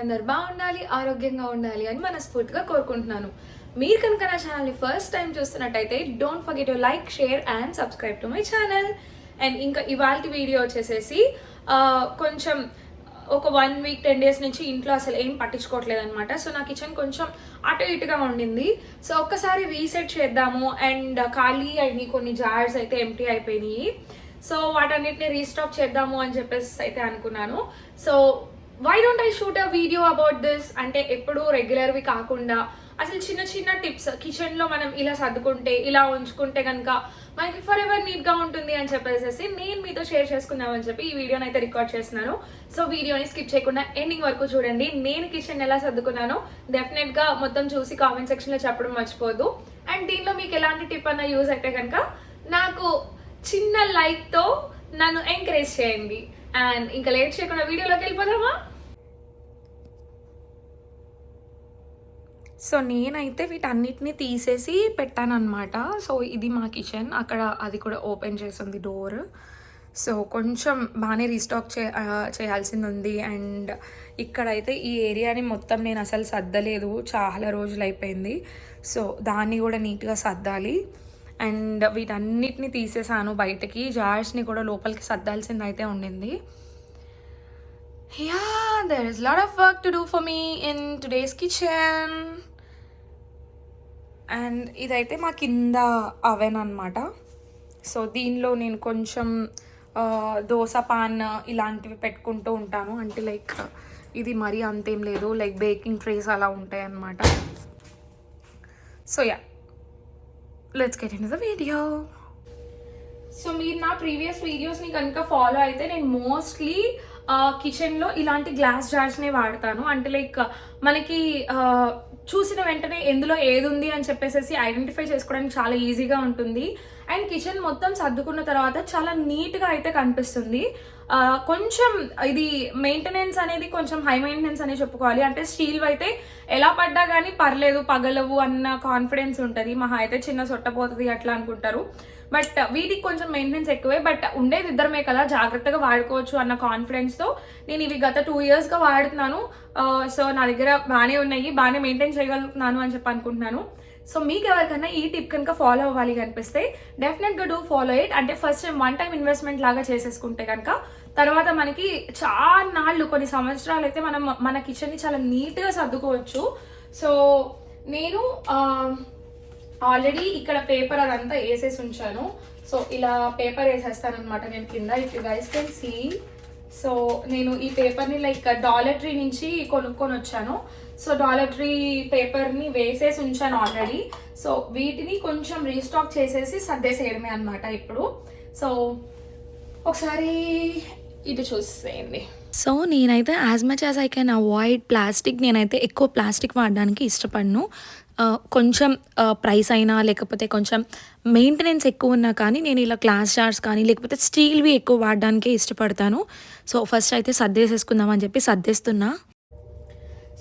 అందరూ మీరందరు బాగుండాలి ఆరోగ్యంగా ఉండాలి అని మనస్ఫూర్తిగా కోరుకుంటున్నాను. మీరు కనుక నా ఛానల్ని ఫస్ట్ టైం చూస్తున్నట్టయితే don't forget you like share and subscribe to my channel and ఇంకా ఇవాళ వీడియో వచ్చేసేసి కొంచెం ఒక వన్ వీక్ టెన్ డేస్ నుంచి ఇంట్లో అసలు ఏం పట్టించుకోవట్లేదు అనమాట సో నా కిచెన్ కొంచెం అటు ఇటుగా ఉండింది. సో ఒక్కసారి రీసెట్ చేద్దాము. అండ్ ఖాళీ అయినాయి కొన్ని జార్స్ అయితే ఎంటీ అయిపోయినాయి. సో వాటన్నిటిని రీస్టాక్ చేద్దాము అని చెప్పేసి అయితే అనుకున్నాను. So why don't I shoot a video about this అంటే ఎప్పుడు రెగ్యులర్వి కాకుండా అసలు చిన్న చిన్న టిప్స్ కిచెన్లో మనం ఇలా సర్దుకుంటే ఇలా ఉంచుకుంటే కనుక మనకి ఫర్ ఎవర్ నీట్గా ఉంటుంది అని చెప్పేసి నేను మీతో షేర్ చేసుకుందామని చెప్పి ఈ వీడియోని అయితే రికార్డ్ చేస్తున్నాను. సో వీడియోని స్కిప్ చేయకుండా ఎండింగ్ వరకు చూడండి. నేను కిచెన్ ఎలా సర్దుకున్నాను డెఫినెట్గా మొత్తం చూసి కామెంట్ సెక్షన్లో చెప్పడం మర్చిపోదు. అండ్ దీనిలో మీకు ఎలాంటి టిప్ అన్న యూజ్ అయితే కనుక నాకు చిన్న లైక్తో నన్ను ఎంకరేజ్ చేయండి. అండ్ ఇంకా లేట్ చేయకుండా వీడియోలోకి వెళ్ళిపోదామా? సో నేనైతే వీటన్నిటిని తీసేసి పెట్టాను అనమాట సో ఇది మా కిచెన్. అక్కడ అది కూడా ఓపెన్ చేసింది డోర్. సో కొంచెం బాగానే రీస్టాక్ చే చేయాల్సింది ఉంది అండ్ ఇక్కడైతే ఈ ఏరియాని మొత్తం నేను అసలు సర్దలేదు. చాలా రోజులు అయిపోయింది. సో దాన్ని కూడా నీట్గా సర్దాలి. అండ్ వీటన్నిటిని తీసేసాను బయటకి. జార్స్ని కూడా లోపలికి సర్దాల్సింది అయితే ఉండింది. Yeah there is a of work to do for me in today's kitchen. And ఇదైతే మా కింద అవెన్ అనమాట సో దీనిలో నేను కొంచెం దోశ దోస పాన్ ఇలాంటివి పెట్టుకుంటూ ఉంటాను. అంటే లైక్ ఇది మరీ అంతేం లేదు. లైక్ బేకింగ్ ట్రేస్ అలా ఉంటాయి అన్నమాట. So yeah let's get in the video so మీరు నా ప్రీవియస్ వీడియోస్ని కనుక ఫాలో అయితే నేను మోస్ట్లీ కిచెన్లో ఇలాంటి గ్లాస్ జార్స్నే వాడతాను. అంటే లైక్ మనకి చూసిన వెంటనే ఎందులో ఏది ఉంది అని చెప్పేసి ఐడెంటిఫై చేసుకోవడానికి చాలా ఈజీగా ఉంటుంది. అండ్ కిచెన్ మొత్తం సర్దుకున్న తర్వాత చాలా నీట్గా అయితే కనిపిస్తుంది. కొంచెం ఇది మెయింటెనెన్స్ అనేది కొంచెం హై మెయింటెనెన్స్ అనే చెప్పుకోవాలి. అంటే స్టీల్ అయితే ఎలా పడ్డా కానీ పర్లేదు పగలవు అన్న కాన్ఫిడెన్స్ ఉంటుంది. మహా అయితే చిన్న సొట్టపోతుంది అట్లా అనుకుంటారు. బట్ వీటికి కొంచెం మెయింటెనెన్స్ ఎక్కువే బట్ ఉండేది ఇద్దరమే కదా జాగ్రత్తగా వాడుకోవచ్చు అన్న కాన్ఫిడెన్స్తో నేను ఇవి గత టూ ఇయర్స్గా వాడుతున్నాను. సో నా దగ్గర బాగానే ఉన్నాయి బాగానే మెయింటైన్ చేయగలుగుతున్నాను అని చెప్పి అనుకుంటున్నాను. సో మీకు ఎవరికైనా ఈ టిప్ కనుక ఫాలో అవ్వాలి కనిపిస్తే డెఫినెట్గా డూ ఫాలో ఇట్ అంటే first time one time investment లాగా చేసేసుకుంటే కనుక తర్వాత మనకి చాలా నాళ్ళు కొన్ని సంవత్సరాలు అయితే మనం మన కిచెన్ని చాలా నీట్గా సర్దుకోవచ్చు. సో నేను ఆల్రెడీ ఇక్కడ పేపర్ అదంతా వేసేసి ఉంచాను. సో ఇలా పేపర్ వేసేస్తాను అనమాట నేను కింద if you guys can see so నేను ఈ పేపర్ని లైక్ డాలర్ ట్రీ నుంచి కొనుక్కొని వచ్చాను. సో డాలర్ ట్రీ పేపర్ని వేసేసి ఉంచాను ఆల్రెడీ. సో వీటిని కొంచెం రీస్టాక్ చేసేసి సర్దేసేయడమే అనమాట ఇప్పుడు. సో ఒకసారి ఇటు చూసేయండి. సో నేనైతే as much as I can avoid plastic నేనైతే ఎక్కువ ప్లాస్టిక్ వాడడానికి ఇష్టపడను. కొంచెం ప్రైస్ అయినా లేకపోతే కొంచెం మెయింటెనెన్స్ ఎక్కువ ఉన్నా కానీ నేను ఇలా గ్లాస్ జార్స్ కానీ లేకపోతే స్టీల్వి ఎక్కువ వాడడానికే ఇష్టపడతాను. సో ఫస్ట్ అయితే సర్దేసేసుకుందాం అని చెప్పి సర్దేస్తున్నా.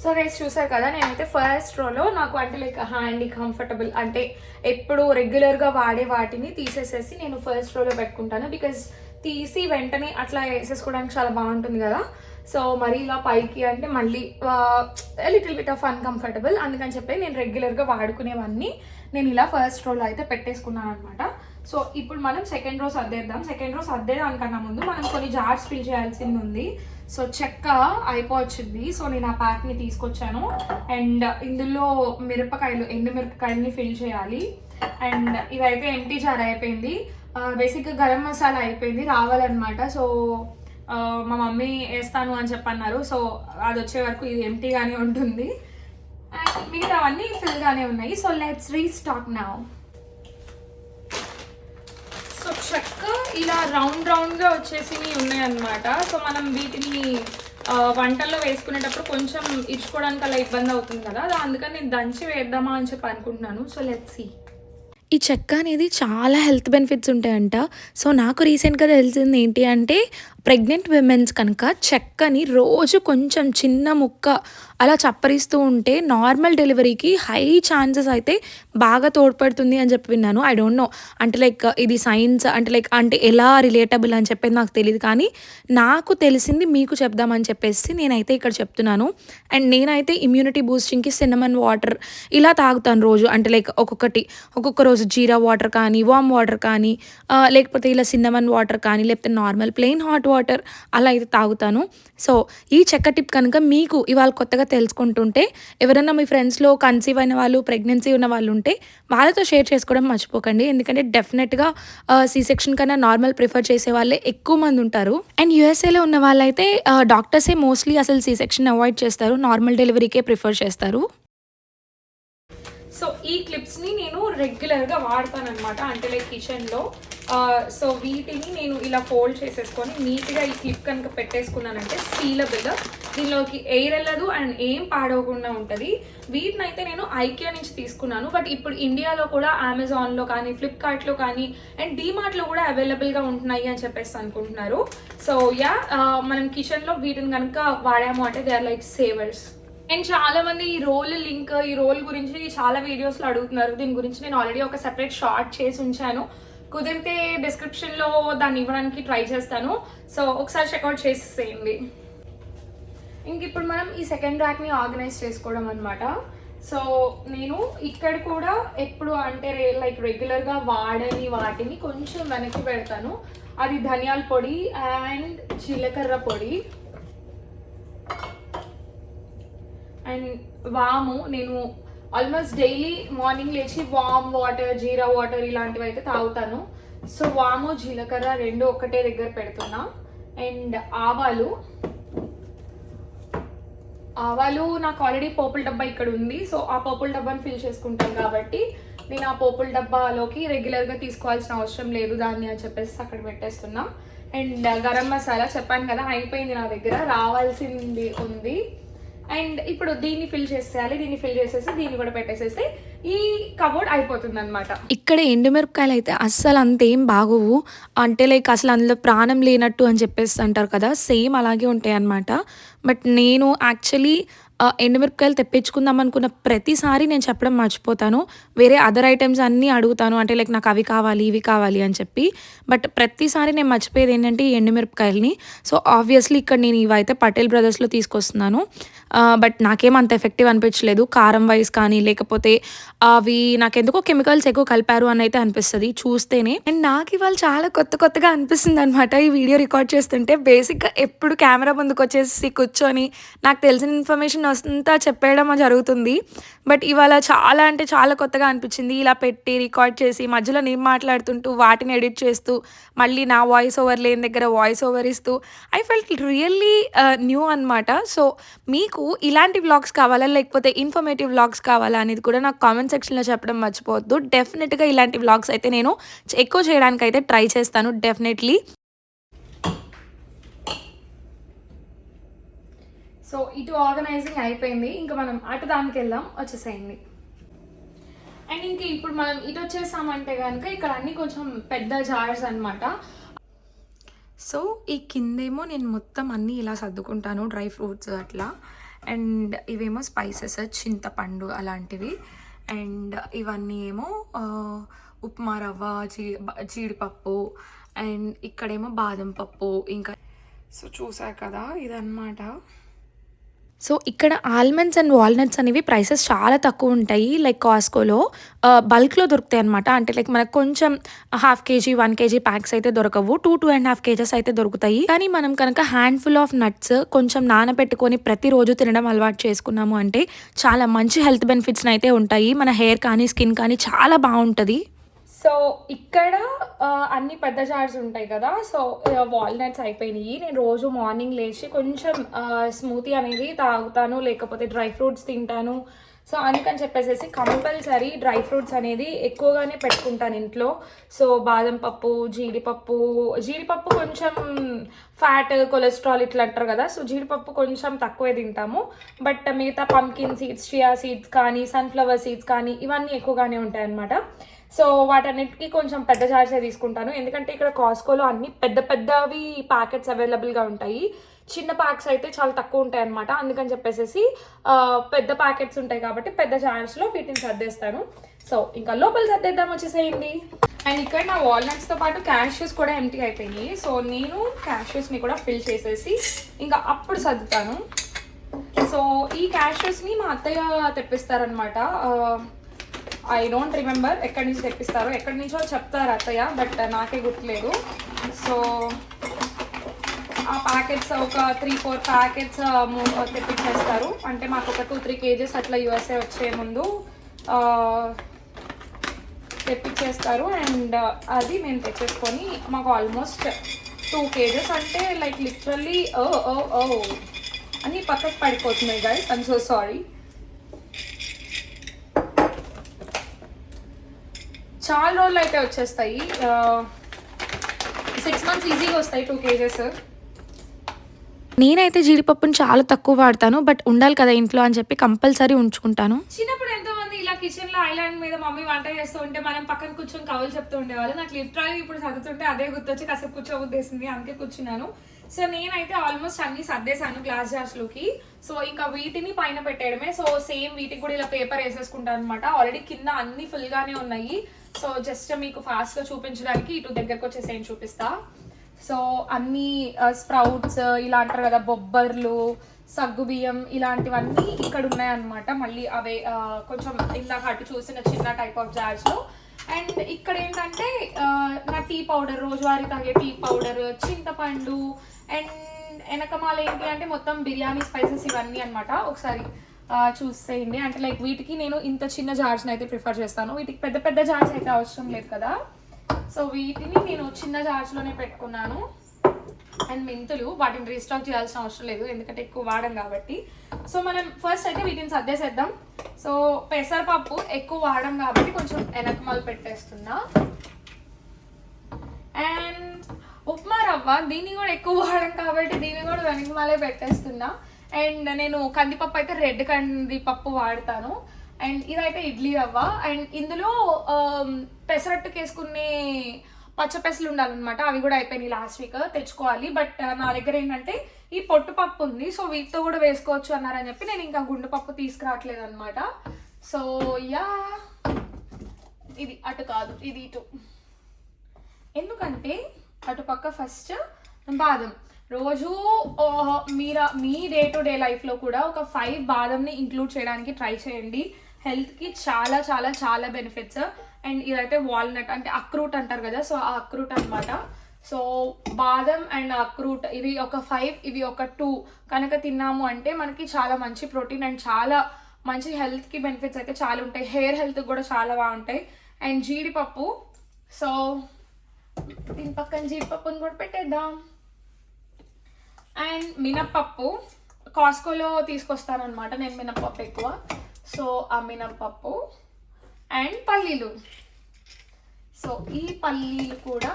సో గైస్ చూసారు కదా నేనైతే ఫస్ట్ రోలో నాకు అంటే లైక్ హ్యాండీ కంఫర్టబుల్ అంటే ఎప్పుడు రెగ్యులర్గా వాడే వాటిని తీసేసేసి నేను ఫస్ట్ రోలో పెట్టుకుంటాను. బికాజ్ తీసి వెంటనే అట్లా వేసేసుకోవడానికి చాలా బాగుంటుంది కదా. సో మరి ఇలా పైకి అంటే మళ్ళీ లిటిల్ బిట్ ఆఫ్ అన్కంఫర్టబుల్ అందుకని చెప్పి నేను రెగ్యులర్గా వాడుకునేవన్నీ నేను ఇలా ఫస్ట్ రోలో అయితే పెట్టేసుకున్నాను అనమాట సో ఇప్పుడు మనం సెకండ్ రో సర్దేద్దాం. సెకండ్ రో సర్దేదానికన్నా ముందు మనం కొన్ని జార్స్ ఫిల్ చేయాల్సింది ఉంది. సో చెక్క అయిపోవచ్చింది. సో నేను ఆ ప్యాక్ని తీసుకొచ్చాను. అండ్ ఇందులో మిరపకాయలు ఎండు మిరపకాయలని ఫిల్ చేయాలి. అండ్ ఇదైతే ఎంటీ జార్ అయిపోయింది. బేసిక్గా గరం మసాలా అయిపోయింది రావాలన్నమాట. సో మా మమ్మీ వేస్తాను అని చెప్పన్నారు. సో అది వచ్చే వరకు ఇది ఎంటీగానే ఉంటుంది. అండ్ మిగతావన్నీ ఫిల్గానే ఉన్నాయి. సో లెట్స్ రీస్టాక్ నా సో చెక్క ఇలా రౌండ్ రౌండ్గా వచ్చేసి ఉన్నాయన్నమాట. సో మనం వీటిని వంటల్లో వేసుకునేటప్పుడు కొంచెం ఇచ్చుకోవడానికి అలా ఇబ్బంది అవుతుంది కదా. అది అందుకని నేను దంచి వేద్దామా అని చెప్పి అనుకుంటున్నాను. సో లెట్స్ సీ ఈ చెక్క అనేది చాలా హెల్త్ బెనిఫిట్స్ ఉంటాయంట. సో నాకు రీసెంట్గా తెలిసింది ఏంటి అంటే ప్రెగ్నెంట్ విమెన్స్ కనుక చెక్కని రోజు కొంచెం చిన్న ముక్క అలా చప్పరిస్తూ ఉంటే నార్మల్ డెలివరీకి హై ఛాన్సెస్ అయితే బాగా తోడ్పడుతుంది అని చెప్పి విన్నాను. I don't know. అంటే లైక్ ఇది సైన్స్ అంటే లైక్ అంటే ఎలా రిలేటబుల్ అని చెప్పేది నాకు తెలియదు కానీ నాకు తెలిసింది మీకు చెప్దామని చెప్పేసి నేనైతే ఇక్కడ చెప్తున్నాను. అండ్ నేనైతే ఇమ్యూనిటీ బూస్టింగ్కి సిన్నమన్ వాటర్ ఇలా తాగుతాను రోజు. అంటే లైక్ ఒక్కొక్కటి ఒక్కొక్క రోజు జీరా వాటర్ కానీ వామ్ వాటర్ కానీ లేకపోతే ఇలా సిన్నమన్ వాటర్ కానీ లేకపోతే నార్మల్ ప్లెయిన్ హాట్ వాటర్ అలా అయితే తాగుతాను. సో ఈ చెక్క టిప్ కనుక మీకు ఇవాళ కొత్తగా తెలుసుకుంటుంటే ఎవరైనా మీ ఫ్రెండ్స్లో కన్సీవ్ అయిన వాళ్ళు ప్రెగ్నెన్సీ ఉన్న వాళ్ళు ఉంటే వాళ్ళతో షేర్ చేసుకోవడం మర్చిపోకండి. ఎందుకంటే డెఫినెట్గా సీ సెక్షన్ కన్నా నార్మల్ ప్రిఫర్ చేసే వాళ్ళే ఎక్కువ మంది ఉంటారు. అండ్ యూఎస్ఏలో ఉన్న వాళ్ళైతే డాక్టర్సే మోస్ట్లీ అసలు సీ సెక్షన్ అవాయిడ్ చేస్తారు. నార్మల్ డెలివరీకే ప్రిఫర్ చేస్తారు. సో ఈ క్లిప్స్ని నేను రెగ్యులర్గా వాడతానమాట అంటే లైక్ కిచెన్లో సో వీటిని నేను ఇలా ఫోల్డ్ చేసేసుకొని నీట్గా ఈ క్లిప్ కనుక పెట్టేసుకున్నానంటే సీలబుల్ దీనిలోకి ఎయిర్ వెళ్ళదు అండ్ ఏం పాడవకుండా ఉంటుంది. వీటిని అయితే నేను ఐకియా నుంచి తీసుకున్నాను. బట్ ఇప్పుడు ఇండియాలో కూడా అమెజాన్లో కానీ ఫ్లిప్కార్ట్లో కానీ అండ్ డీమార్ట్లో కూడా అవైలబుల్గా ఉంటున్నాయి అని చెప్పేసి అనుకుంటున్నారు. సో యా మనం కిచెన్లో వీటిని కనుక వాడాము అంటే they are like savers and చాలా మంది ఈ రోల్ లింక్ ఈ రోల్ గురించి చాలా వీడియోస్లో అడుగుతున్నారు. దీని గురించి నేను ఆల్రెడీ ఒక సెపరేట్ షార్ట్ చేసి ఉంచాను. కుదిరితే డిస్క్రిప్షన్లో దాన్ని ఇవ్వడానికి ట్రై చేస్తాను. సో ఒకసారి చెక్అవుట్ చేసేసేయండి. ఇంక ఇప్పుడు మనం ఈ సెకండ్ ర్యాక్ని ఆర్గనైజ్ చేసుకోవడం అనమాట సో నేను ఇక్కడ కూడా ఎప్పుడు అంటే లైక్ రెగ్యులర్గా వాడని వాటిని కొంచెం వెనక్కి పెడతాను. అది ధనియాల పొడి అండ్ జీలకర్ర పొడి. అండ్ వాము నేను ఆల్మోస్ట్ డైలీ మార్నింగ్ లేచి వామ్ వాటర్ జీరా వాటర్ ఇలాంటివి అయితే తాగుతాను. సో వాము జీలకర్ర రెండు ఒకటే దగ్గర పెడుతున్నా. అండ్ ఆవాలు. ఆవాలు నాకు ఆల్రెడీ పోపుల డబ్బా ఇక్కడ ఉంది. సో ఆ పోపుల డబ్బాని ఫిల్ చేసుకుంటాను కాబట్టి నేను ఆ పోపుల డబ్బాలోకి రెగ్యులర్గా తీసుకోవాల్సిన అవసరం లేదు. దాన్ని అని చెప్పేసి అక్కడ పెట్టేస్తున్నా. అండ్ గరం మసాలా చెప్పాను కదా అయిపోయింది నా దగ్గర. రావాల్సింది ఉంది. అండ్ ఇప్పుడు దీన్ని ఫిల్ చేసేయాలి దీన్ని ఫిల్ చేసేసి దీన్ని కూడా పెట్టేసేస్తే ఈ కబోర్డ్ అయిపోతుంది అనమాట ఇక్కడ ఎండుమిరపకాయలు అయితే అస్సలు అంతేం బాగోవు. అంటే లైక్ అసలు అందులో ప్రాణం లేనట్టు అని చెప్పేసి అంటారు కదా సేమ్ అలాగే ఉంటాయి అన్నమాట బట్ నేను యాక్చువల్లీ ఎండుమిరపకాయలు తెప్పించుకుందాం అనుకున్న ప్రతిసారి నేను చెప్పడం మర్చిపోతాను. వేరే అదర్ ఐటమ్స్ అన్నీ అడుగుతాను. అంటే లైక్ నాకు అవి కావాలి ఇవి కావాలి అని చెప్పి. బట్ ప్రతిసారి నేను మర్చిపోయేది ఏంటంటే ఈ ఎండుమిరపకాయలని. సో ఆబ్వియస్లీ ఇక్కడ నేను ఇవైతే పటేల్ బ్రదర్స్లో తీసుకొస్తున్నాను. బట్ నాకేం అంత ఎఫెక్టివ్ అనిపించలేదు. కారం వైస్ కానీ లేకపోతే అవి నాకెందుకో కెమికల్స్ ఎక్కువ కలిపారు అని అయితే అనిపిస్తుంది. చూస్తేనే. అండ్ నాకు ఇవాళ చాలా కొత్త కొత్తగా అనిపిస్తుంది అనమాట ఈ వీడియో రికార్డ్ చేస్తుంటే. బేసిక్గా ఎప్పుడు కెమెరా ముందుకు వచ్చేసి కూర్చొని నాకు తెలిసిన ఇన్ఫర్మేషన్ అంతా చెప్పేయడం జరుగుతుంది. బట్ ఇవాళ చాలా అంటే చాలా కొత్తగా అనిపించింది. ఇలా పెట్టి రికార్డ్ చేసి మధ్యలో నేను మాట్లాడుతుంటూ వాటిని ఎడిట్ చేస్తూ మళ్ళీ నా వాయిస్ ఓవర్ లేని దగ్గర వాయిస్ ఓవర్ ఇస్తూ ఐ ఫెల్ట్ రియల్లీ న్యూ అనమాట సో మీకు ఇలాంటి వ్లాగ్స్ కావాలా? లేకపోతే ఇన్ఫర్మేటివ్ వ్లాగ్స్ కావాలా? అనేది కూడా నాకు కామెంట్ సెక్షన్లో చెప్పడం మర్చిపోవద్దు. డెఫినెట్గా ఇలాంటి వ్లాగ్స్ అయితే నేను ఎక్కువ చేయడానికి అయితే ట్రై చేస్తాను. డెఫినెట్లీ సో ఇటు ఆర్గనైజింగ్ అయిపోయింది. ఇంకా మనం అటు దానికి వెళ్దాం. వచ్చేసేయండి. అండ్ ఇంక ఇప్పుడు మనం ఇటు వచ్చేసామంటే కనుక ఇక్కడ అన్ని కొంచెం పెద్ద జార్స్ అనమాట సో ఈ కిందేమో నేను మొత్తం అన్నీ ఇలా సర్దుకుంటాను డ్రై ఫ్రూట్స్ అట్లా. అండ్ ఇవేమో స్పైసెస్ చింతపండు అలాంటివి. అండ్ ఇవన్నీ ఏమో ఉప్మా రవ్వ జీ జీడిపప్పు. అండ్ ఇక్కడేమో బాదం పప్పు. ఇంకా సో చూసారు కదా ఇదన్నమాట. సో ఇక్కడ ఆల్మండ్స్ అండ్ వాల్నట్స్ అనేవి ప్రైసెస్ చాలా తక్కువ ఉంటాయి. లైక్ కాస్కోలో బల్క్లో దొరుకుతాయి అనమాట అంటే లైక్ మనకు కొంచెం half kg one kg packs అయితే దొరకవు. Two two and half kgs అయితే దొరుకుతాయి. కానీ మనం కనుక హ్యాండ్ఫుల్ ఆఫ్ నట్స్ కొంచెం నానబెట్టుకొని ప్రతిరోజు తినడం అలవాటు చేసుకున్నాము అంటే చాలా మంచి హెల్త్ బెనిఫిట్స్ అయితే ఉంటాయి. మన హెయిర్ కానీ స్కిన్ కానీ చాలా బాగుంటుంది. సో ఇక్కడ అన్ని పెద్ద జార్స్ ఉంటాయి కదా సో వాల్నట్స్ అయిపోయినాయి. నేను రోజు మార్నింగ్ లేచి కొంచెం స్మూతీ అనేది తాగుతాను లేకపోతే డ్రై ఫ్రూట్స్ తింటాను. సో అందుకని చెప్పేసి కంపల్సరీ డ్రై ఫ్రూట్స్ అనేది ఎక్కువగానే పెట్టుకుంటాను ఇంట్లో. సో బాదం పప్పు జీడిపప్పు జీడిపప్పు కొంచెం ఫ్యాట్ కొలెస్ట్రాల్ ఇట్లా అంటారు కదా సో జీడిపప్పు కొంచెం తక్కువే తింటాము. బట్ మిగతా పంకిన్ సీడ్స్ చియా సీడ్స్ కానీ సన్ఫ్లవర్ సీడ్స్ కానీ ఇవన్నీ ఎక్కువగానే ఉంటాయి అన్నమాట సో వాటన్నిటికీ కొంచెం పెద్ద చార్జే తీసుకుంటాను. ఎందుకంటే ఇక్కడ కాస్కోలో అన్ని పెద్ద పెద్దవి ప్యాకెట్స్ అవైలబుల్గా ఉంటాయి. చిన్న ప్యాక్స్ అయితే చాలా తక్కువ ఉంటాయి అనమాట అందుకని చెప్పేసి పెద్ద ప్యాకెట్స్ ఉంటాయి కాబట్టి పెద్ద చార్జ్లో వీటిని సర్దేస్తాను. సో ఇంకా లోపల సర్దేద్దాం వచ్చేసేయండి. అండ్ ఇక్కడ నా వాల్నట్స్తో పాటు క్యాషెస్ కూడా ఎంటీ అయిపోయినాయి. సో నేను క్యాషెస్ని కూడా ఫిల్ చేసేసి ఇంకా అప్పుడు సర్దుతాను. సో ఈ క్యాషెస్ని మా అత్తయ్య తెప్పిస్తారనమాట ఐ డోంట్ రిమెంబర్ ఎక్కడి నుంచి తెప్పిస్తారో. ఎక్కడి నుంచో చెప్తారు అత్తయ్య బట్ నాకే గుర్తులేదు. సో ఆ ప్యాకెట్స్ ఒక త్రీ ఫోర్ ప్యాకెట్స్ తెప్పించేస్తారు. అంటే మాకు ఒక టూ త్రీ కేజెస్ అట్లా యూఎస్ఏ వచ్చే ముందు తెప్పించేస్తారు. అండ్ అది మేము తెచ్చేసుకొని మాకు ఆల్మోస్ట్ టూ కేజెస్. అంటే like literally oh oh oh అన్నీ పక్కకు పడిపోతున్నాయి గైస్ ఐమ్ సో సారీ చాలా రోజులు అయితే వచ్చేస్తాయి. సిక్స్ మంత్స్ ఈజీగా వస్తాయి టూ కేజెస్ నేనైతే జీడిపప్పుని చాలా తక్కువ వాడతాను బట్ ఉండాలి కదా ఇంట్లో అని చెప్పి కంపల్సరీ ఉంచుకుంటాను. చిన్నప్పుడు ఎంతో మంది ఇలా కిచెన్లో ఐలాండ్ మీద మమ్మీ వంట చేస్తూ ఉంటే మనం పక్కన కూర్చొని కవులు చెప్తూ ఉండేవాళ్ళు. నాకు లిటరల్ ఇప్పుడు చదువుతుంటే అదే గుర్తొచ్చి కాసేపు కూర్చోబుద్దేసింది అందుకే కూర్చున్నాను. సో నేనైతే ఆల్మోస్ట్ అన్ని సర్దేశాను గ్లాస్ జార్స్లోకి. సో ఇంకా వీటిని పైన పెట్టేయడమే. సో సేమ్ వీటికి కూడా ఇలా పేపర్ వేసేసుకుంటాను అనమాట ఆల్రెడీ కింద అన్ని ఫుల్ గానే ఉన్నాయి. సో జస్ట్ మీకు ఫాస్ట్గా చూపించడానికి ఇటు దగ్గరకు వచ్చేసేం చూపిస్తా. సో అన్ని uh, స్ప్రౌట్స్ uh, ఇలా అంటారు కదా బొబ్బర్లు సగ్గు బియ్యం ఇలాంటివన్నీ ఇక్కడ ఉన్నాయన్నమాట. మళ్ళీ అవే uh, కొంచెం ఇందాక అటు చూసిన చిన్న టైప్ ఆఫ్ జార్స్లో అండ్ ఇక్కడ ఏంటంటే నా టీ పౌడర్ రోజువారీ తాగే టీ పౌడర్ చింతపండు అండ్ వెనకమాల ఏంటి అంటే మొత్తం బిర్యానీ స్పైసెస్ ఇవన్నీ అనమాట ఒకసారి చూసేయండి అంటే లైక్ వీటికి నేను ఇంత చిన్న జార్స్ని అయితే ప్రిఫర్ చేస్తాను. వీటికి పెద్ద పెద్ద జార్స్ అయితే అవసరం లేదు కదా. సో వీటిని నేను చిన్న జార్స్లోనే పెట్టుకున్నాను. అండ్ మెంతులు వాటిని రీస్టాక్ చేయాల్సిన అవసరం లేదు. ఎందుకంటే ఎక్కువ వాడం కాబట్టి. సో మనం ఫస్ట్ అయితే వీటిని సర్దేసేద్దాం. సో పెసరపప్పు ఎక్కువ వాడడం కాబట్టి కొంచెం వెనకమాలు పెట్టేస్తున్నా. అండ్ ఉప్మా రవ్వ దీన్ని కూడా ఎక్కువ వాడడం కాబట్టి దీన్ని కూడా వెనకమాలే పెట్టేస్తున్నా. అండ్ నేను కందిపప్పు అయితే రెడ్ కందిపప్పు వాడతాను. అండ్ ఇదైతే ఇడ్లీ రవ్వ. అండ్ ఇందులో పెసరట్టు పెసరట్టుకు వేసుకునే పచ్చపెసలు ఉండాలన్నమాట. అవి కూడా అయిపోయినాయి లాస్ట్ వీక్ తెచ్చుకోవాలి. బట్ నా దగ్గర ఏంటంటే ఈ పొట్టు పప్పు ఉంది. సో వీటితో కూడా వేసుకోవచ్చు అన్నారని చెప్పి నేను ఇంకా గుండు పప్పు తీసుకురావట్లేదు అనమాట సో యా. ఇది అటు కాదు. ఇది ఇటు. ఎందుకంటే అటుపక్క ఫస్ట్ బాదం. రోజు మీరా మీ డే టు డే లైఫ్లో కూడా ఒక ఫైవ్ బాదంని ఇంక్లూడ్ చేయడానికి ట్రై చేయండి. హెల్త్కి చాలా చాలా చాలా బెనిఫిట్స్ అండ్ ఇదైతే వాల్నట్ అంటే అక్రూట్ అంటారు కదా సో ఆ అక్రూట్ అనమాట సో బాదం అండ్ అక్రూట్ ఇవి ఒక ఫైవ్ ఇవి ఒక టూ కనుక తిన్నాము అంటే మనకి చాలా మంచి ప్రోటీన్ అండ్ చాలా మంచి హెల్త్కి బెనిఫిట్స్ అయితే చాలా ఉంటాయి. హెయిర్ హెల్త్ కూడా చాలా బాగుంటాయి అండ్ జీడిపప్పు. సో దీని పక్కన జీడిపప్పుని కూడా పెట్టేద్దాం. అండ్ మినప్పప్పు. కాస్కోలో తీసుకొస్తానమాట నేను మినప్పప్పు ఎక్కువ. సో ఆ మినప్పప్పు అండ్ పల్లీలు. సో ఈ పల్లీలు కూడా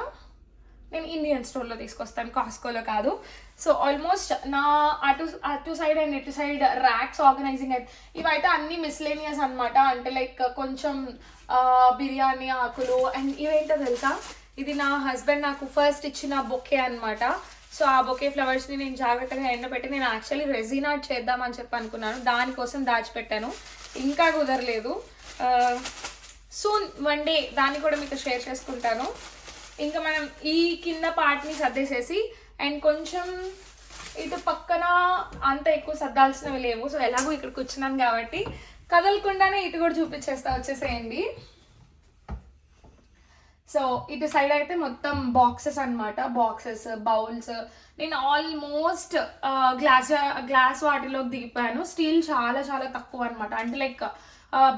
నేను ఇండియన్ స్టోర్లో తీసుకొస్తాను. కాస్కోలో కాదు. సో ఆల్మోస్ట్ నా అటు అటు సైడ్ అండ్ ఇటు సైడ్ ర్యాక్స్ ఆర్గనైజింగ్ అయితే ఇవైతే అన్ని మిస్లేనియస్ అనమాట అంటే లైక్ కొంచెం బిర్యానీ ఆకులు అండ్ ఇవేంటో తెలుసా? ఇది నా హస్బెండ్ నాకు ఫస్ట్ ఇచ్చిన బొకే అనమాట సో ఆ బొకే ఫ్లవర్స్ని నేను జాగ్రత్తగా ఎండబెట్టి నేను యాక్చువల్లీ రెజినాట్ చేద్దామని చెప్పి అనుకున్నాను. దానికోసం దాచిపెట్టాను. ఇంకా కుదరలేదు. సూన్ వన్ డే దాన్ని కూడా మీకు షేర్ చేసుకుంటాను. ఇంకా మనం ఈ కింద పార్ట్ని సర్దేసేసి అండ్ కొంచెం ఇటు పక్కన అంత ఎక్కువ సర్దాల్సినవి లేవు. సో ఎలాగో ఇక్కడ వచ్చినాను కాబట్టి కదలకుండానే ఇటు కూడా చూపించేస్తా వచ్చేసేయండి. సో ఇటు సైడ్ అయితే మొత్తం బాక్సెస్ అన్నమాట. బాక్సెస్ బౌల్స్ నేను ఆల్మోస్ట్ గ్లాస్ గ్లాస్ వాటిలో దిగిపోయాను. స్టీల్ చాలా చాలా తక్కువ అనమాట అంటే లైక్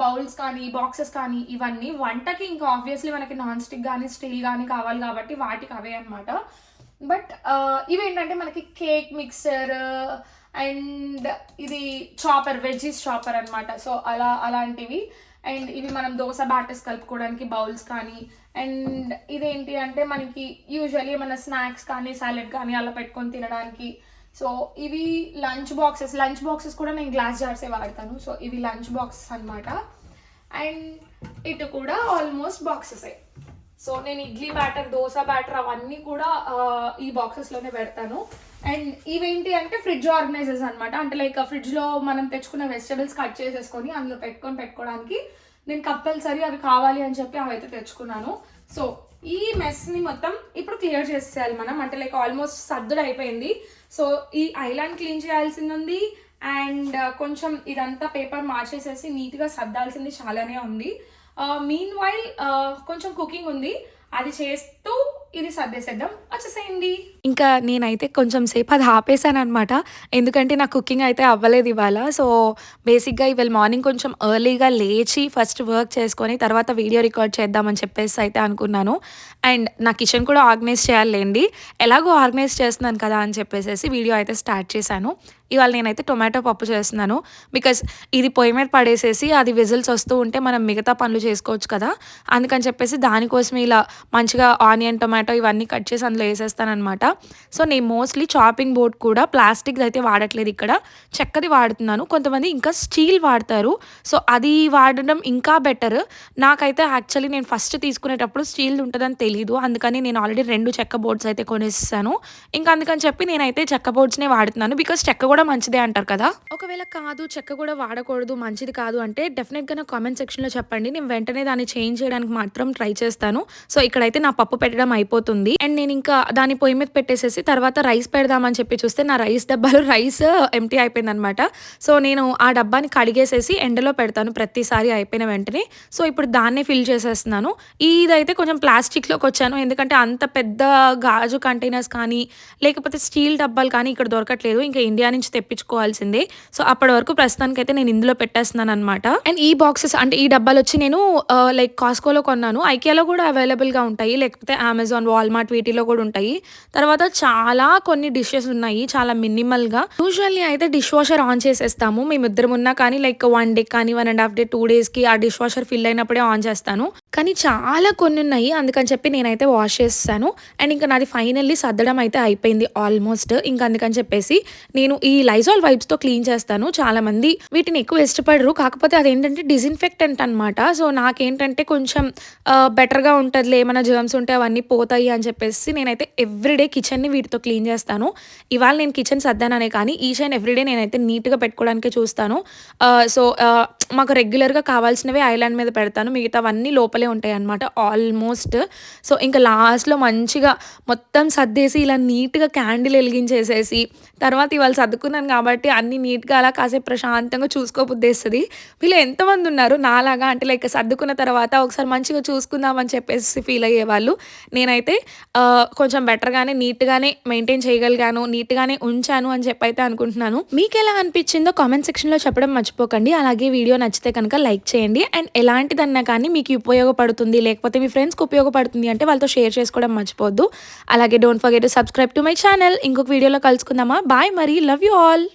బౌల్స్ కానీ బాక్సెస్ కానీ ఇవన్నీ వంటకి ఇంకా ఆబ్వియస్లీ మనకి నాన్ స్టిక్ కానీ స్టీల్ కానీ కావాలి కాబట్టి వాటికి అవే అనమాట బట్ ఇవేంటంటే మనకి కేక్ మిక్సర్ అండ్ ఇది చాపర్ వెజ్జీస్ చాపర్ అనమాట సో అలా అలాంటివి. అండ్ ఇవి మనం దోశ బ్యాటర్స్ కలుపుకోవడానికి బౌల్స్ కానీ అండ్ ఇదేంటి అంటే మనకి యూజువల్లీ ఏమైనా స్నాక్స్ కానీ సాలెడ్ కానీ అలా పెట్టుకొని తినడానికి. సో ఇవి లంచ్ బాక్సెస్ లంచ్ బాక్సెస్ కూడా నేను గ్లాస్ జార్సే వాడతాను. సో ఇవి లంచ్ బాక్సెస్ అన్నమాట. అండ్ ఇటు కూడా ఆల్మోస్ట్ బాక్సెస్. సో నేను ఇడ్లీ బ్యాటర్ దోశ బ్యాటర్ అవన్నీ కూడా ఈ బాక్సెస్లోనే పెడతాను. అండ్ ఇవేంటి అంటే ఫ్రిడ్జ్ ఆర్గనైజర్స్ అనమాట అంటే లైక్ ఫ్రిడ్జ్లో మనం తెచ్చుకున్న వెజిటబుల్స్ కట్ చేసేసుకొని అందులో పెట్టుకొని పెట్టుకోవడానికి నేను కంపల్సరీ అవి కావాలి అని చెప్పి అవి అయితే తెచ్చుకున్నాను. సో ఈ మెస్ని మొత్తం ఇప్పుడు క్లియర్ చేసేయాలి మనం. అంటే లైక్ ఆల్మోస్ట్ సర్దుడు అయిపోయింది. సో ఈ ఐలాండ్ క్లీన్ చేయాల్సింది ఉంది. అండ్ కొంచెం ఇదంతా పేపర్ మార్చేసేసి నీట్గా సర్దాల్సింది చాలానే ఉంది. మీన్ వైల్ కొంచెం కుకింగ్ ఉంది. అది చేస్తూ ఇది సర్దేసేద్దాం. వచ్చేసేయండి. ఇంకా నేనైతే కొంచెం సేపు అది ఆపేసాను అనమాట ఎందుకంటే నా కుకింగ్ అయితే అవ్వలేదు ఇవాళ. సో బేసిక్గా ఇవాళ మార్నింగ్ కొంచెం ఎర్లీగా లేచి ఫస్ట్ వర్క్ చేసుకొని తర్వాత వీడియో రికార్డ్ చేద్దామని చెప్పేసి అయితే అనుకున్నాను. అండ్ నా కిచెన్ కూడా ఆర్గనైజ్ చేయాలండి ఎలాగో ఆర్గనైజ్ చేస్తున్నాను కదా అని చెప్పేసి వీడియో అయితే స్టార్ట్ చేశాను. ఇవాళ నేనైతే టొమాటో పప్పు చేస్తున్నాను. బికాస్ ఇది పొయ్యి మీద పడేసేసి అది విజిల్స్ వస్తూ ఉంటే మనం మిగతా పనులు చేసుకోవచ్చు కదా. అందుకని చెప్పేసి దానికోసం ఇలా మంచిగా ఆనియన్ టొమాటో ఇవన్నీ కట్ చేసి అందులో వేసేస్తానమాట సో నేను మోస్ట్లీ చాపింగ్ బోర్డ్ కూడా ప్లాస్టిక్ అయితే వాడట్లేదు ఇక్కడ. చెక్కది వాడుతున్నాను. కొంతమంది ఇంకా స్టీల్ వాడతారు. సో అది వాడడం ఇంకా బెటర్ నాకైతే యాక్చువల్లీ నేను ఫస్ట్ తీసుకునేటప్పుడు స్టీల్ ఉంటుందని తెలీదు. అందుకని నేను ఆల్రెడీ రెండు చెక్క బోర్డ్స్ అయితే కొనేసాను ఇంకా అందుకని చెప్పి నేనైతే చెక్క బోర్డ్స్నే వాడుతున్నాను. బికాస్ చెక్క కూడా కూడా మంచిదే అంటారు కదా? ఒకవేళ కాదు చెక్క కూడా వాడకూడదు మంచిది కాదు అంటే డెఫినెట్గా నా కామెంట్ సెక్షన్లో చెప్పండి. నేను వెంటనే దాన్ని చేంజ్ చేయడానికి మాత్రం ట్రై చేస్తాను. సో ఇక్కడైతే నా పప్పు పెట్టడం అయిపోతుంది. అండ్ నేను ఇంకా దాని పొయ్యి మీద పెట్టేసేసి తర్వాత రైస్ పెడదామని చెప్పి చూస్తే నా రైస్ డబ్బాలో రైస్ ఎంటీ uh, అయిపోయింది అనమాట సో నేను ఆ డబ్బాని కడిగేసేసి ఎండలో పెడతాను. ప్రతిసారి అయిపోయిన వెంటనే. సో ఇప్పుడు దాన్నే ఫిల్ చేసేస్తున్నాను. ఇదైతే కొంచెం ప్లాస్టిక్లోకి వచ్చాను. ఎందుకంటే అంత పెద్ద గాజు కంటైనర్స్ కానీ లేకపోతే స్టీల్ డబ్బాలు కానీ ఇక్కడ దొరకట్లేదు. ఇంకా ఇండియా నుంచి తెప్పించుకోవాల్సిందే. సో అప్పటి వరకు ప్రస్తుతానికి అయితే నేను ఇందులో పెట్టేస్తున్నాను అనమాట అండ్ ఈ బాక్సెస్ అంటే ఈ డబ్బాలు వచ్చి నేను లైక్ కాస్కోలో కొన్నాను. ఐకియాలో కూడా అవైలబుల్గా ఉంటాయి. లేకపోతే అమెజాన్ వాల్మార్ట్ వీటిలో కూడా ఉంటాయి. తర్వాత చాలా కొన్ని డిషెస్ ఉన్నాయి. చాలా మినిమల్గా. యూజువల్లీ అయితే డిష్ వాషర్ ఆన్ చేసేస్తాము. మేమిద్దరం ఉన్నా కానీ లైక్ వన్ డే కానీ one and half day two డేస్కి ఆ డిష్ వాషర్ ఫిల్ అయినప్పుడే ఆన్ చేస్తాను. కానీ చాలా కొన్ని ఉన్నాయి అందుకని చెప్పి నేనైతే వాష్ చేస్తాను. అండ్ ఇంకా నాది ఫైనల్లీ సర్దడం అయితే అయిపోయింది ఆల్మోస్ట్. ఇంకా అందుకని చెప్పేసి నేను ఈ లైజాల్ వైబ్స్తో క్లీన్ చేస్తాను. చాలామంది వీటిని ఎక్కువ ఇష్టపడరు. కాకపోతే అదేంటంటే డిజిన్ఫెక్టెంట్ అనమాట సో నాకేంటంటే కొంచెం బెటర్గా ఉంటుందిలే. ఏమైనా జర్మ్స్ ఉంటే అవన్నీ పోతాయి అని చెప్పేసి నేనైతే ఎవ్రీడే కిచెన్ని వీటితో క్లీన్ చేస్తాను. ఇవాళ నేను కిచెన్ సర్దాననే కానీ ఈచ్ అండ్ ఎవ్రీడే నేనైతే నీట్గా పెట్టుకోవడానికే చూస్తాను. సో మాకు రెగ్యులర్గా కావాల్సినవి ఐలాండ్ మీద పెడతాను. మిగతావన్నీ లోపల ఉంటాయి అనమాట ఆల్మోస్ట్ సో ఇంకా లాస్ట్లో మంచిగా మొత్తం సర్దేసి ఇలా నీట్గా క్యాండిల్ వెలిగించేసేసి తర్వాత ఇవాళ సర్దుకున్నాను కాబట్టి అన్ని నీట్గా అలా కాసేపు ప్రశాంతంగా చూసుకోబుద్దేస్తుంది వీళ్ళు ఎంతమంది ఉన్నారు? నాలాగా అంటే లైక్ సర్దుకున్న తర్వాత ఒకసారి మంచిగా చూసుకుందామని చెప్పేసి ఫీల్ అయ్యేవాళ్ళు నేనైతే కొంచెం బెటర్గానే నీట్గానే మెయింటైన్ చేయగలిగాను నీట్గానే ఉంచాను అని చెప్పి అయితే అనుకుంటున్నాను. మీకు ఎలా అనిపించిందో కామెంట్ సెక్షన్లో చెప్పడం మర్చిపోకండి. అలాగే వీడియో నచ్చితే కనుక లైక్ చేయండి. అండ్ ఎలాంటిదన్నా కానీ మీకు ఉపయోగం ఉపయోగపడుతుంది లేకపోతే మీ ఫ్రెండ్స్కి ఉపయోగపడుతుంది అంటే వాళ్ళతో షేర్ చేసుకోవడం మర్చిపోద్దు అలాగే don't forget to subscribe to my channel ఇంకొక వీడియోలో కలుసుకుందామా? బాయ్ మరి. Love you all